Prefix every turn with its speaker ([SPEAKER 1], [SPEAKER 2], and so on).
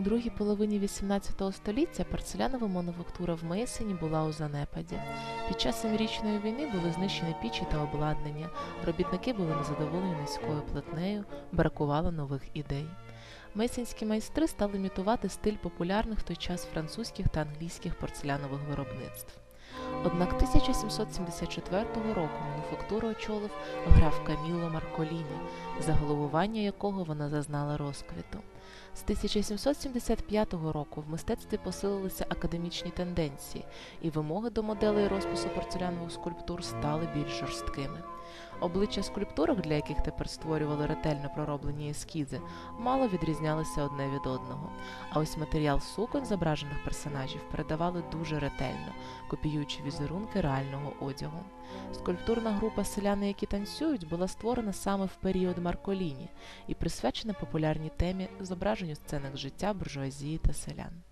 [SPEAKER 1] У другій половині XVIII століття порцелянова мануфактура в Мейсені була у занепаді. Під час Семирічної війни були знищені пічі та обладнання, робітники були незадоволені низькою платнею, бракувало нових ідей. Мейсенські майстри стали імітувати стиль популярних в той час французьких та англійських порцелянових виробництв. Однак 1774 року мануфактуру очолив граф Каміло Марколіні, за головування якого вона зазнала розквіту. З 1775 року в мистецтві посилилися академічні тенденції, і вимоги до моделей розпису порцелянових скульптур стали більш жорсткими. Обличчя скульптурок, для яких тепер створювали ретельно пророблені ескізи, мало відрізнялися одне від одного. А ось матеріал суконь зображених персонажів передавали дуже ретельно, копіюючи візерунки реального одягу. Скульптурна група селяни, які танцюють, була створена саме в період Марколіні і присвячена популярній темі зображенню сценок життя буржуазії та селян.